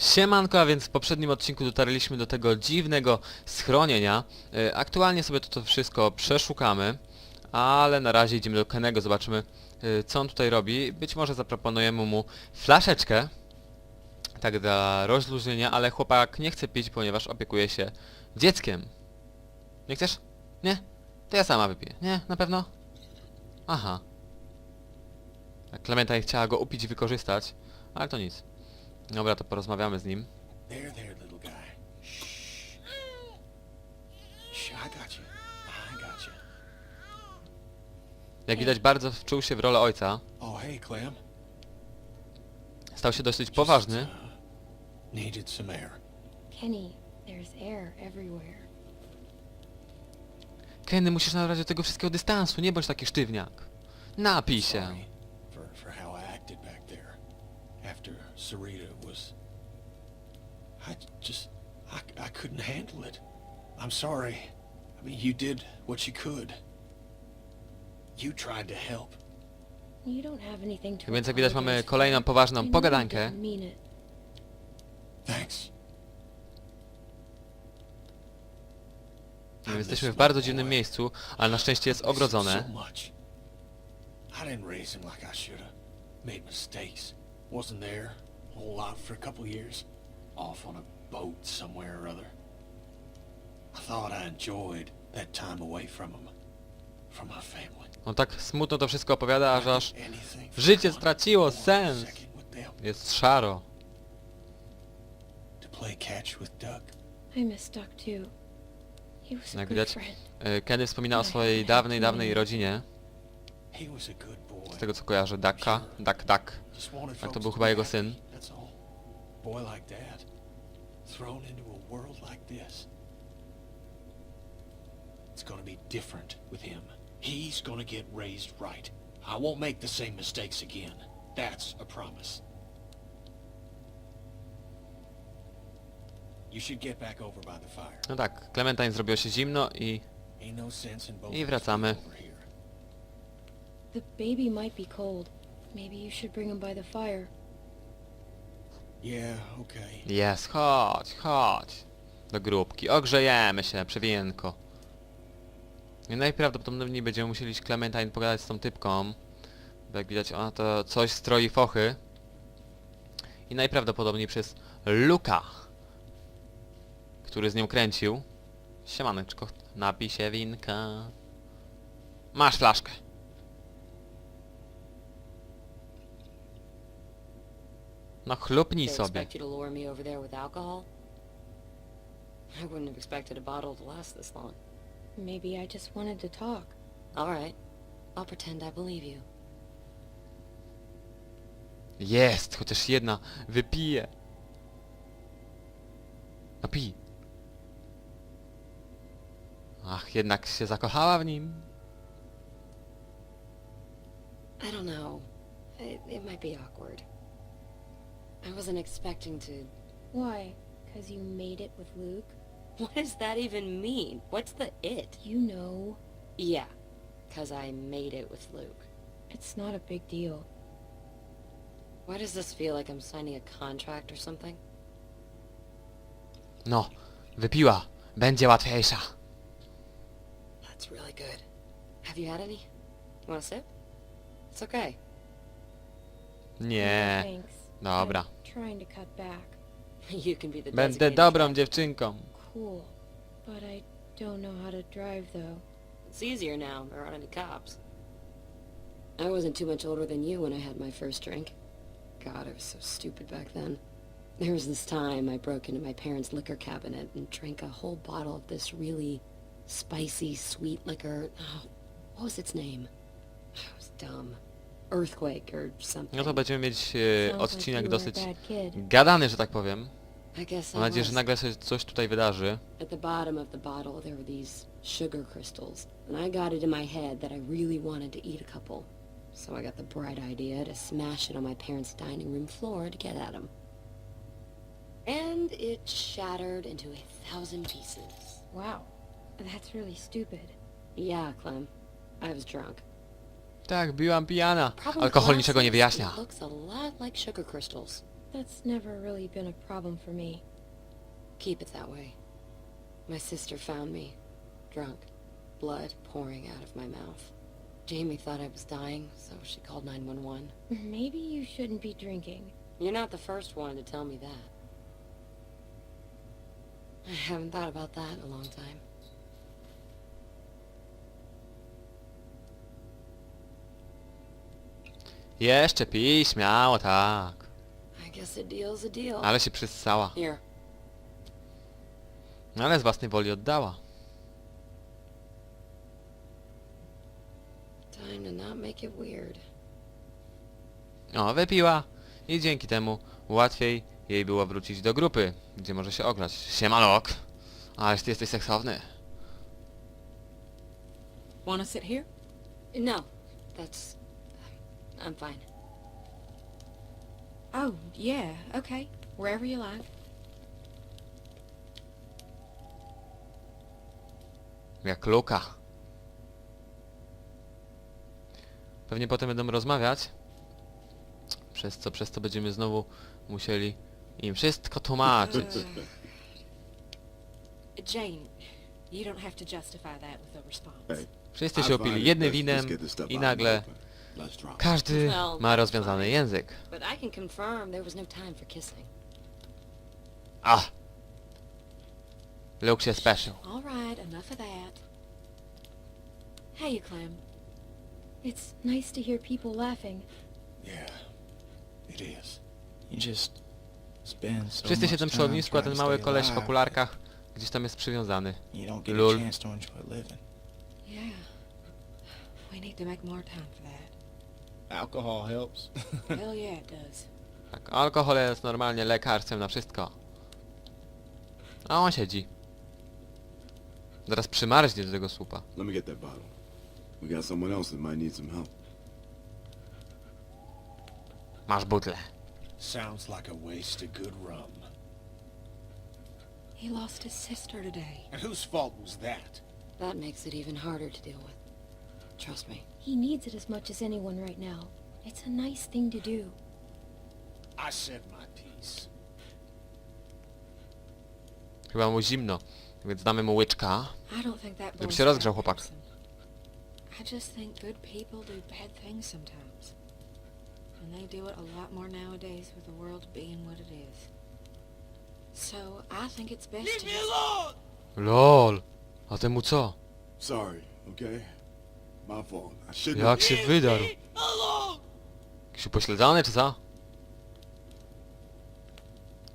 Siemanko, a więc w poprzednim odcinku dotarliśmy do tego dziwnego schronienia. E, Aktualnie sobie to, to wszystko przeszukamy, ale na razie idziemy do Kenego, zobaczymy e, co on tutaj robi. Być może zaproponujemy mu flaszeczkę, tak dla rozluźnienia, ale chłopak nie chce pić, ponieważ opiekuje się dzieckiem. Nie chcesz? Nie? To ja sama wypiję. Nie? Na pewno? Aha. Clementine chciała go upić i wykorzystać, ale to nic. Dobra, to porozmawiamy z nim. There, there, little guy. Shh. Shh, I got you. I got you. Jak widać bardzo wczuł się w rolę ojca. Oh, hey, Clem. Stał się dosyć poważny. Uh, needed some air. Kenny, there's air everywhere. Kenny, musisz nabrać do tego wszystkiego dystansu, nie bądź taki sztywniak. Napij się. Sorry for, for how I acted back there. After Sarita was... I just... I, I couldn't handle it. I'm sorry. I mean, you did what you could. You tried to help. You don't have anything to Więc jak widać mamy kolejną for. poważną pogadankę. didn't mean it. Thanks. No, Jesteśmy w bardzo dziwnym miejscu, ale na szczęście jest So ogrodzone. much. I didn't raise him like I should have. Made mistakes. Wasn't there whole lot for a couple years. Off on a boat somewhere or other. I thought I enjoyed that time away from him. From my family. On tak smutno to wszystko opowiada, aż aż Anything for życie straciło sens. second with them. Jest szaro. To play catch with Duck. I miss Duck too. He was a Jak good widać, friend. e, Kenny wspomina o swojej dawnej, dawnej rodzinie. He was a good boy. Z tego co kojarzę, Ducka. Duck, Duck. Just wanted Tak, to folks był to chyba be jego happy, syn. That's all. Boy like that. Thrown into a world like this. It's gonna be different with him. He's gonna get raised right. I won't make the same mistakes again. That's a promise. You should get back over by the fire. No tak, Clementine zrobiło się zimno i Ain't no sense in both I wracamy. over here. The baby might be cold. Maybe you should bring him by the fire. Yeah. Jest, chodź, chodź. Do grupki. Ogrzejemy się, przewienko. I najprawdopodobniej będziemy musieli Clementine pogadać z tą typką. Bo jak widać ona to coś stroi fochy. I najprawdopodobniej przez Luka. Który z nią kręcił. Siemaneczko, napij się winka. Masz flaszkę. No chlupnij They sobie. expect you to lure me over there with alcohol? I wouldn't have expected a bottle to last this long. Maybe I just wanted to talk. Alright, I'll pretend I believe you. Jest, chociaż jedna. Wypiję. No pij. Ach, jednak się zakochała w nim. I don't know. It, it might be awkward. I wasn't expecting to... Why? Because you made it with Luke? What does that even mean? What's the it? You know, Yeah, because I made it with Luke. it's not a big deal. Why does this feel like I'm signing a contract or something? No, wypiła. Będzie łatwiejsza. That's really good. Have you had any? You want a sip? It's okay. No, Nie. thanks. Dobra. I'm trying to cut back. you can be the Będę designated dobrą driver. dziewczynką. Cool. But I don't know how to drive though. It's easier now. There aren't any cops. I wasn't too much older than you when I had my first drink. God, I was so stupid back then. There was this time I broke into my parents' liquor cabinet and drank a whole bottle of this really spicy, sweet liquor. Oh, what was its name? I was dumb. Earthquake or something. No to będziemy mieć e, odcinek dosyć gadany, że tak powiem. I guess I Mam nadzieję, że was. nagle się coś tutaj wydarzy. At the bottom of the bottle, there were these sugar crystals, and I got it in my head that I really wanted to eat a couple. So I got the bright idea to smash it on my parents' dining room floor to get at them. And it shattered into a thousand pieces. Wow. That's really stupid. Yeah, Clem. I was drunk. Tak, byłam pijana. Alkohol niczego nie wyjaśnia. It looks a lot like sugar crystals. That's never really been a problem for me. Keep it that way. My sister found me, drunk, blood pouring out of my mouth. Jamie thought I was dying, so she called 911. Maybe you shouldn't be drinking. You're not the first one to tell me that. I haven't thought about that in a long time. Jeszcze pij, śmiało, tak. I guess a deal's a deal. Ale się przyssała. Here, Ale z własnej woli oddała. time to not make it weird. O, wypiła i dzięki temu łatwiej jej było wrócić do grupy, gdzie może się ograć. Siema, Lok. Ależ ty jesteś seksowny. Want to sit here? No, that's... I'm fine. Oh, yeah, okay. Wherever you like. Jak Luka. Pewnie potem będą rozmawiać. Przez co, przez to będziemy znowu musieli im wszystko tłumaczyć. Jane, you don't have to justify that with a response. Hey, Wszyscy się opili jednym winem i nagle. Każdy ma rozwiązany język. But I can confirm there was no time for kissing. Ah! Luke się special. All right, enough of that. You, Clem? It's nice to hear people laughing. Yeah, it is. You just spend so Wszyscy much siedzą przy time ognisku, a trying ten to mały stay koleś w alive okularkach gdzieś tam jest przywiązany. that You don't get Lol. a chance to enjoy living. Yeah. We need to make more time for that. Alcohol helps. Hell yeah, it does. Tak, alkohol jest normalnie lekarstwem na wszystko. A on siedzi. Zaraz przymarznie do tego słupa. Let me get that bottle. We got someone else that might need some help. Masz butlę. Sounds like a waste of good rum. He lost his sister today. And whose fault was that? That makes it even harder to deal with. Trust me. He needs it as much as anyone right now. It's a nice thing to do. I said my piece. Chyba mu zimno, więc damy mu łyczka. I don't think that Żeby się a rozgrzał chłopak. person. I just think good people do bad things sometimes. And they do it a lot more nowadays with the world being what it is. So I think it's best to. LOL! A temu co? Sorry, okay? My fault. I shouldn't Jak się wydarł? Jakiś upośledzony czy co?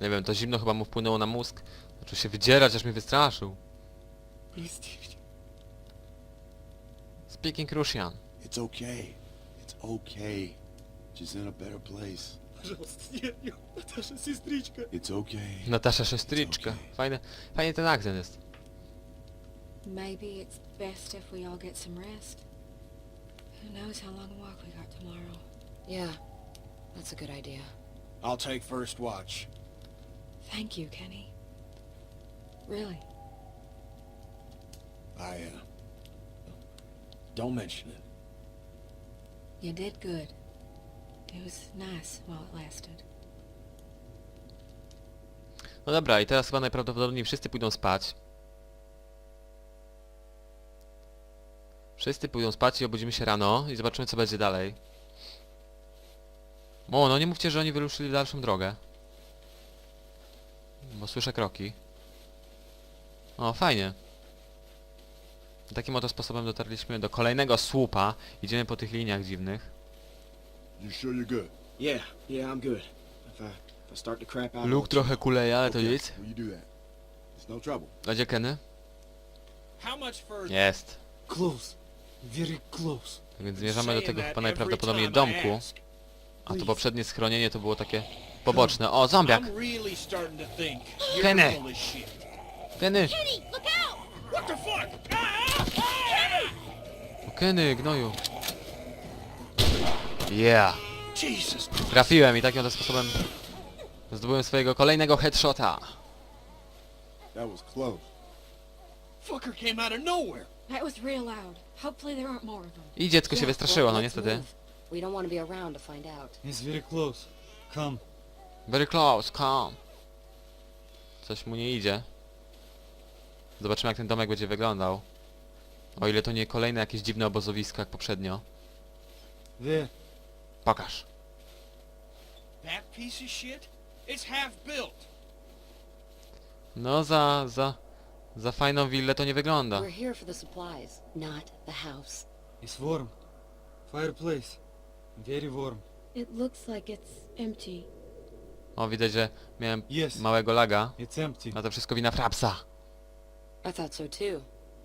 Nie wiem, to zimno chyba mu wpłynęło na mózg. Zaczął się wydzierać, aż mnie wystraszył. Speaking Russian. It's okay. It's okay. She's in a better place. It's okay. Natasza Szestryczka. It's okay. Fajny, fajnie ten akcent jest. Maybe it's best if we all get some rest. Who knows how long a walk we got tomorrow. Yeah, that's a good idea. I'll take first watch. Thank you, Kenny. Really. I, uh... Don't mention it. You did good. It was nice while it lasted. No dobra, i teraz chyba najprawdopodobniej wszyscy pójdą spać. Wszyscy pójdą spać i obudzimy się rano i zobaczymy co będzie dalej. O, no nie mówcie, że oni wyruszyli w dalszą drogę. Bo słyszę kroki. O, fajnie. Takim oto sposobem dotarliśmy do kolejnego słupa. Idziemy po tych liniach dziwnych. You sure you're good? Yeah, yeah, I'm good. If I, if I start to crap out... I'll Luke trochę kuleje, ale to Okay, nic. Will you do that? It's no trouble. Kenny? How much further? Jest. Close. Very close. Tak więc zmierzamy do tego chyba najprawdopodobniej domku. A to poprzednie schronienie to było takie poboczne. O, zombiak! Kenny. Kenny! Ah, ah, O, Kenny, gnoju. Yeah! Trafiłem i takim oto sposobem zdobyłem swojego kolejnego headshota. That was close. Fucker came out of nowhere. That was real loud. Hopefully there aren't more of them. I dziecko się wystraszyło, no niestety. We don't want to be around to find out. It's very close. Come. Very close, come. Coś mu nie idzie. Zobaczymy jak ten domek będzie wyglądał. O ile to nie kolejne jakieś dziwne obozowisko jak poprzednio. There. Pokaż. That piece of shit? It's half built. No za, za, za fajną willę to nie wygląda. We're here for the supplies, not the house. It's warm. Fireplace. Very warm. It looks like it's empty. O, widać, że miałem Yes. małego laga. It's empty. A to wszystko wina Frapsa. I thought so too.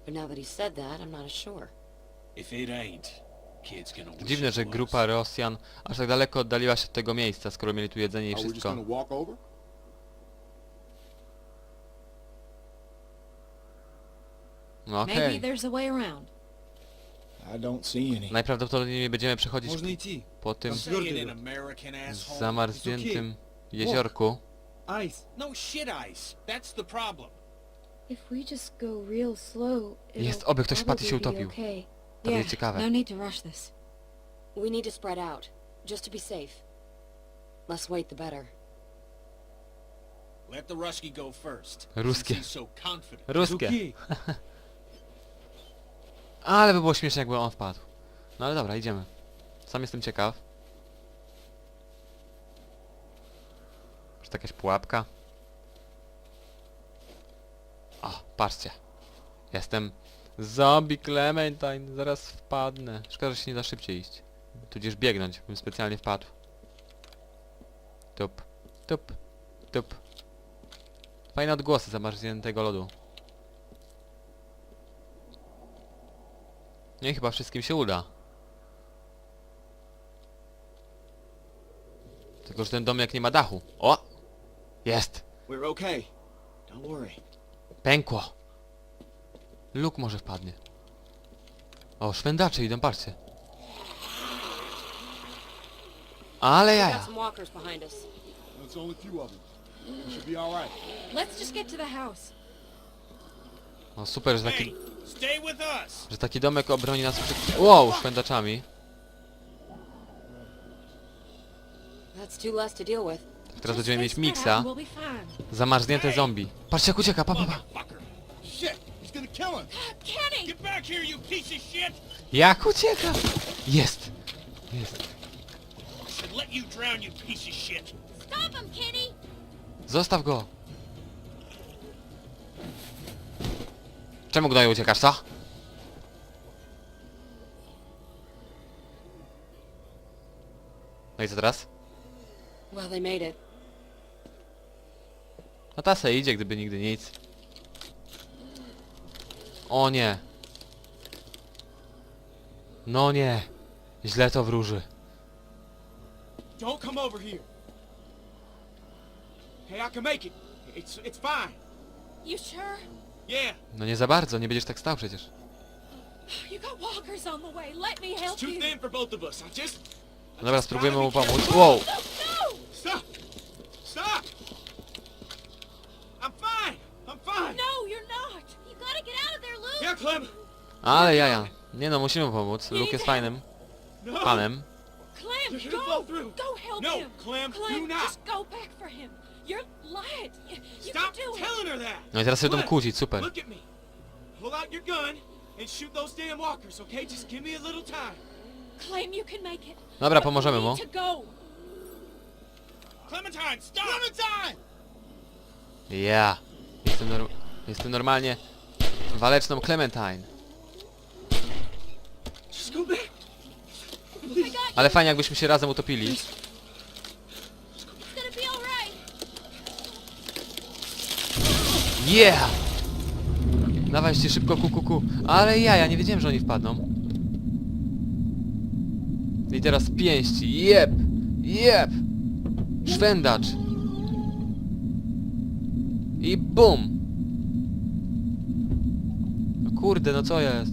But now that he said that, I'm not as sure. If it ain't, kid's gonna wish Dziwne, it że was. grupa Rosjan aż tak daleko oddaliła się od tego miejsca, skoro mieli tu jedzenie i Are we just wszystko. gonna walk over? No Maybe okej. there's a way around. I don't see any. Najprawdopodobniej będziemy przechodzić Można po tym Say it in American asshole. zamarzniętym jeziorku. Ice. No shit ice. That's the problem. If we just go real slow, it'll Jest, oby ktoś wpadł i się probably be utopił. Okay. To będzie ciekawe. no need to rush this. We need to spread out, just to be safe. Less wait, the better. Let the Rusky go first. Ruskie. Since he's so confident. It's Ruskie. Ale by było śmiesznie jakby on wpadł. No ale dobra, idziemy. Sam jestem ciekaw. Czy to jakaś pułapka? O, patrzcie. Jestem zombie Clementine. Zaraz wpadnę. Szkoda, że się nie da szybciej iść. Tudzież biegnąć, bym specjalnie wpadł. Tup, tup, tup. Fajne odgłosy zamarzniętego lodu. No i chyba wszystkim się uda. Tylko, że ten domek nie ma dachu. O! Jest! We're okay. Don't worry. Pękło! Luk może wpadnie. O, szwendacze idą, patrzcie. Ale We got jaja! some walkers behind us. There's only a few of them. We should be all right. Let's just get to the house. O, super, że taki, że taki domek obroni nas przed... Wow, deal with. Teraz będziemy mieć miksa. Zamarznięte zombie. Patrzcie jak ucieka, pa, pa, pa. Motherfucker. Shit! He's gonna kill him! Czemu gnoju uciekasz, co? No i co teraz? Well, they made it. No ta se idzie, gdyby nigdy nic. O nie! No nie! Źle to wróży. Don't come over here. Hey, I can make it. It's it's fine. You sure? Yeah. No nie za bardzo, nie będziesz tak stał przecież. You got walkers on the way. Let me It's help too you. thin for both of us. I just. I Dobra, spróbujemy mu pomóc. Wow! No, no! Stop! Stop! I'm fine. I'm fine. No, you're not. You gotta get out of there, Luke. Yeah, Clem. Ale jaja. Nie no, musimy mu pomóc. Luke jest fajnym No. panem. Clem, You're gonna go. Go help No, him. Clem, do Clem, not. just go back for him. You're light. You, you Stop can do it. telling her that. No i teraz się będą kłócić, super. Look at me. Pull out your gun and shoot those damn walkers, okay? Just give me a little time. Clem, you can make it. Dobra, But pomożemy mu. need to go. Clementine, stop. Clementine! Ja. Jestem, norm jestem normalnie waleczną Clementine. Just go back. I got Ale fajnie jakbyśmy się razem utopili. Yeah! Dawajcie szybko, ku, ku, ku. Ale ja, ja nie wiedziałem, że oni wpadną. I teraz pięści. Jep! Jep! Szwendacz. I bum! No kurde, no co jest?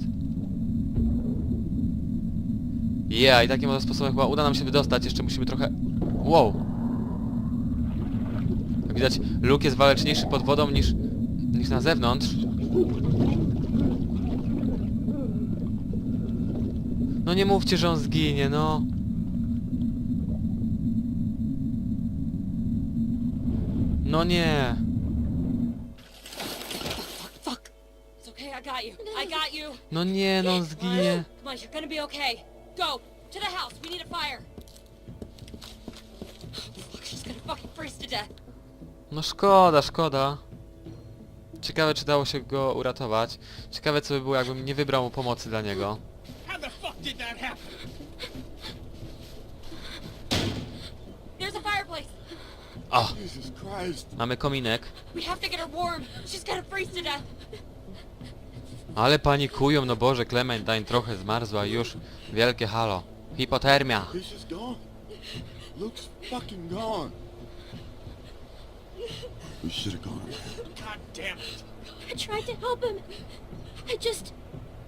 Yeah, i takim oto sposobem chyba uda nam się wydostać. Jeszcze musimy trochę... Wow! Widać, Luke jest waleczniejszy pod wodą niż, niż na zewnątrz. No nie mówcie, że on zginie, no. No nie. No nie, no on zginie. Death. No szkoda, szkoda. Ciekawe, czy dało się go uratować. Ciekawe, co by było, jakbym nie wybrał mu pomocy dla niego. O, mamy kominek. Ale panikują, no Boże, Clementine trochę zmarzła i już. Wielkie halo. Hipotermia. Luke's fucking gone. We should have gone. God damn it. I tried to help him. I just...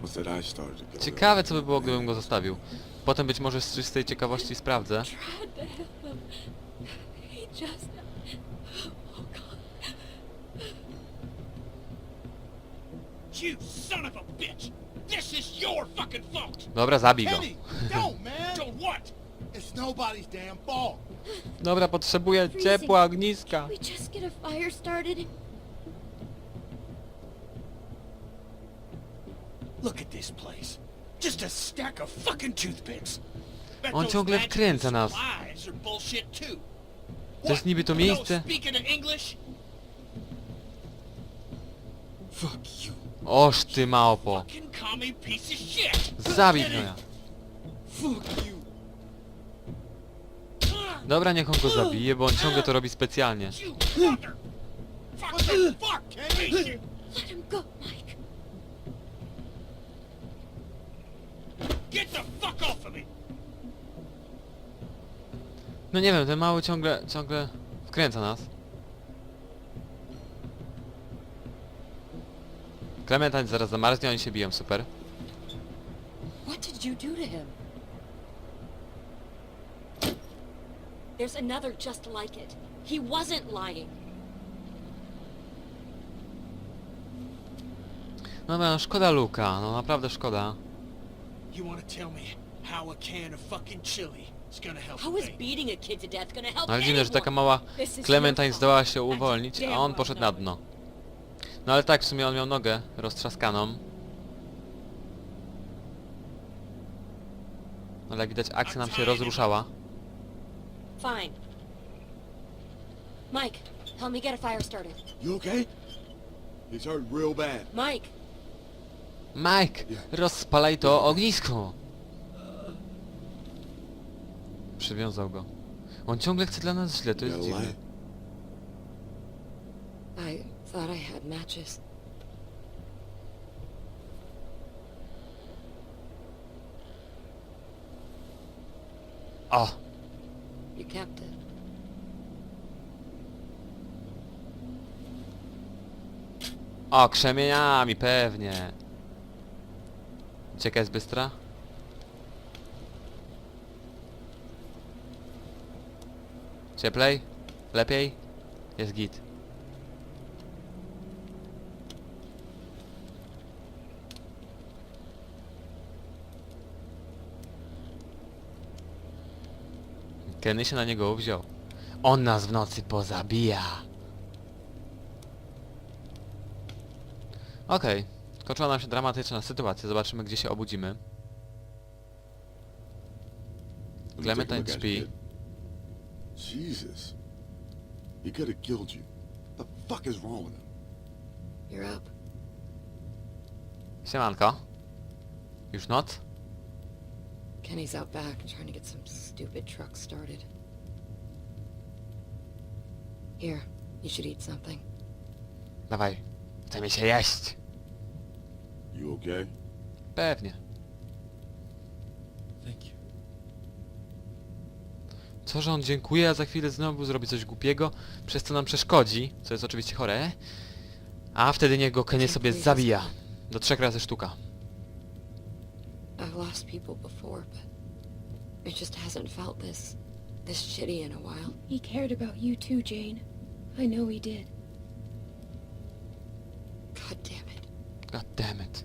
What's that I started to go? Ciekawe, co by było, gdybym go zostawił. Potem być może z czystej ciekawości sprawdzę. tried to help him. He just... Oh, God. You son of a bitch! This is your fucking fault! Dobra, zabij go. Kenny, don't, man. Don't what? It's nobody's damn fault. Dobra, potrzebuję ciepła ogniska. We just get a fire started. Look at this place. Just a stack of fucking toothpicks. Bet On those ciągle wkręca nas. supplies are bullshit too. To jest What? niby to miejsce. speaking of English? Fuck you. Oż ty małpo. Fucking commie piece of shit! Zabij gnoja. Fuck you. Dobra, niech on go zabije, bo on ciągle to robi specjalnie. No nie wiem, ten mały ciągle, ciągle wkręca nas. Clementine zaraz zamarznie, oni się biją, super. What did you do to him? There's another just like it. He wasn't lying. No, no szkoda Luka, no naprawdę szkoda. You wanna tell me how a can of fucking chili is gonna help How is beating a kid to death gonna help No ale dziwne, że taka anyone? mała This is Clementine your zdołała się uwolnić, a on poszedł na dno. No ale tak, w sumie on miał nogę roztrzaskaną. Ale jak widać akcja nam się rozruszała. Fine. Mike, help me get a fire started. You okay? He's hurt real bad. Mike, Mike, rozpalaj to ognisko! Przywiązał go. On ciągle chce dla nas źle, to jest dziwne. I thought I had matches. O! You kept it. O, krzemieniami, pewnie. Cieka jest bystra? Cieplej? Lepiej? Jest git. Kenny się na niego wziął. On nas w nocy pozabija. Okej, skończyła nam się dramatyczna sytuacja. Zobaczymy, gdzie się obudzimy. Clementine śpi. Jesus. He could have killed you. The fuck is wrong with him? You're up. Siemanko. Już noc? Kenny's out back trying to get some stupid truck started. Here, you should eat something. Dawaj, chce mi się jeść. You okay? Pewnie. Thank you. Co, że on dziękuje, a za chwilę znowu zrobi coś głupiego, przez co nam przeszkodzi, co jest oczywiście chore. A wtedy niech go Kenny sobie zabija. Do trzech razy sztuka. I've lost people before, but it just hasn't felt this this shitty in a while. He cared about you too, Jane. I know he did. God damn it. God damn it.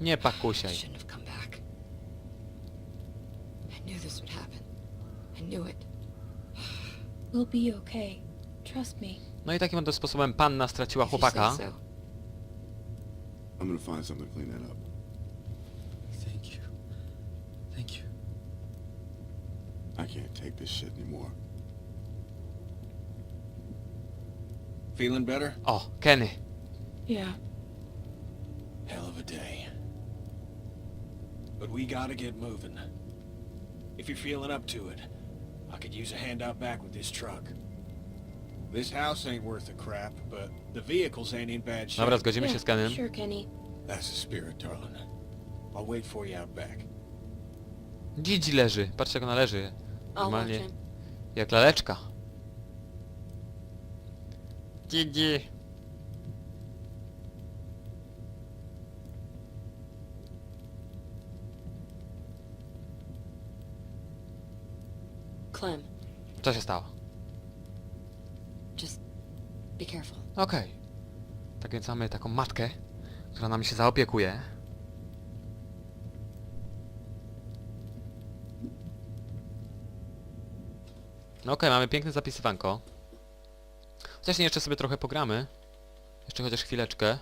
Nie I pakusiaj. shouldn't have come back. I knew this would happen. I knew it. We'll be okay. Trust me. No i takim oto sposobem panna straciła If you chłopaka. so. I'm gonna find something to clean that up. Thank you. Thank you. I can't take this shit anymore. Feeling better? Oh, Kenny. Yeah. Hell of a day. But we gotta get moving. If you're feeling up to it, I could use a hand out back with this truck. This house ain't worth a crap, but the vehicles ain't in bad shape. Dobra, zgodzimy się z Kenem. Sure, Kenny. That's the spirit, darling. I'll wait for you out back. Gigi leży. Patrzcie jak ona leży. Watch Normalnie him. jak laleczka. Gigi. Clem, Co się stało? Be careful. Okej. Tak więc mamy taką matkę, która nami się zaopiekuje. No okej, mamy piękne zapisywanko. Chociaż nie, jeszcze sobie trochę pogramy. Jeszcze chociaż chwileczkę.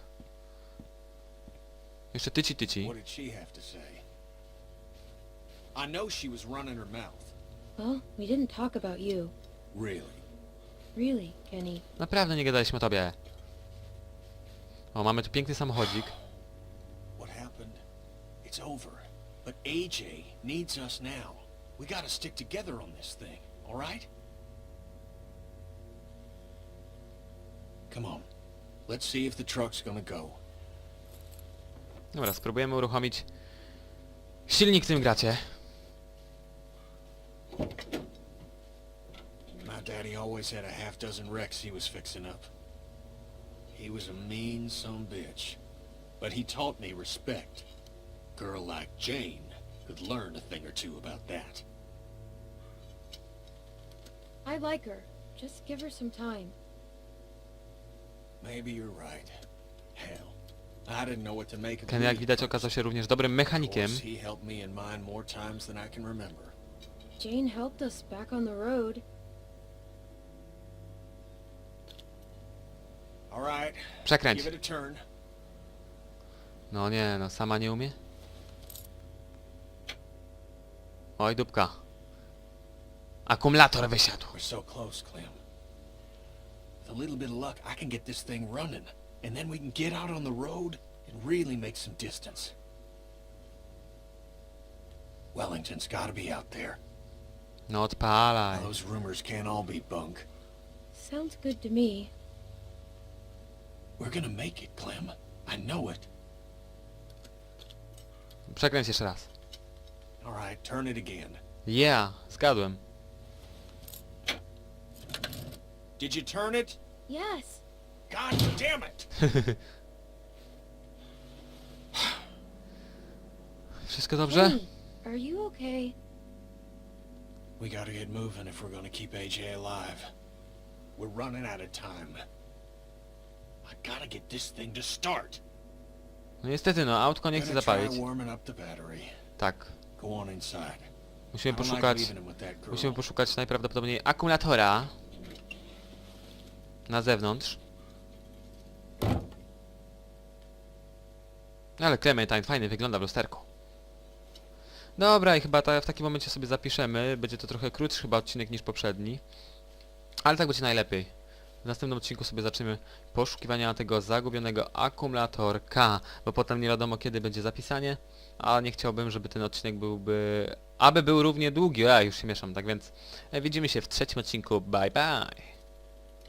Jeszcze tyci tyci. What did she have to say? I know she was running her mouth. Well, we didn't talk about you. Really? Really, Kenny. Naprawdę nie gadaliśmy o tobie. O, mamy tu piękny samochodzik. What happened? It's over. But AJ needs us now. We gotta stick together on this thing, alright? Come on. Let's see if the truck's gonna go. Dobra, spróbujemy uruchomić silnik w tym gracie. Daddy always had a half dozen wrecks he was fixing up. He was a mean son bitch. But he taught me respect. Girl like Jane could learn a thing or two about that. I like her. Just give her some time. Maybe you're right. Hell, I didn't know what to make of Ken, jak widać, okazał się również dobrym mechanikiem. he helped me in mine more times than I can remember. Jane helped us back on the road. Right, Przekręć. give it a turn. No nie, no sama nie umie. Oj, dupka. Akumulator wysiadł. We're so close, Clem. With a little bit of luck, I can get this thing running, and then we can get out on the road and really make some distance. Wellington's gotta be out there. No odpalaj. Those rumors can't all be bunk. Sounds good to me. We're gonna make it, Clem. I know it. Przekręć jeszcze raz. All right, turn it again. Yeah, zgadłem. Did you turn it? Yes. God damn it! Wszystko dobrze? Kenny, are you okay? We gotta get moving if we're gonna keep AJ alive. We're running out of time. I gotta get this thing to start. No niestety, no autko nie chce Gonna try zapalić. warming up the battery. Tak. Go on inside. Musimy I don't like poszukać... leaving him with that girl. Musimy poszukać najprawdopodobniej akumulatora. Na zewnątrz. Ale Clementine fajnie wygląda w lusterku. Dobra i chyba ta, w takim momencie sobie zapiszemy. Będzie to trochę krótszy chyba odcinek niż poprzedni. Ale tak będzie najlepiej. W następnym odcinku sobie zaczniemy poszukiwania tego zagubionego akumulatorka, bo potem nie wiadomo kiedy będzie zapisanie, a nie chciałbym, żeby ten odcinek byłby... aby był równie długi, a już się mieszam, tak więc e, widzimy się w trzecim odcinku, bye bye!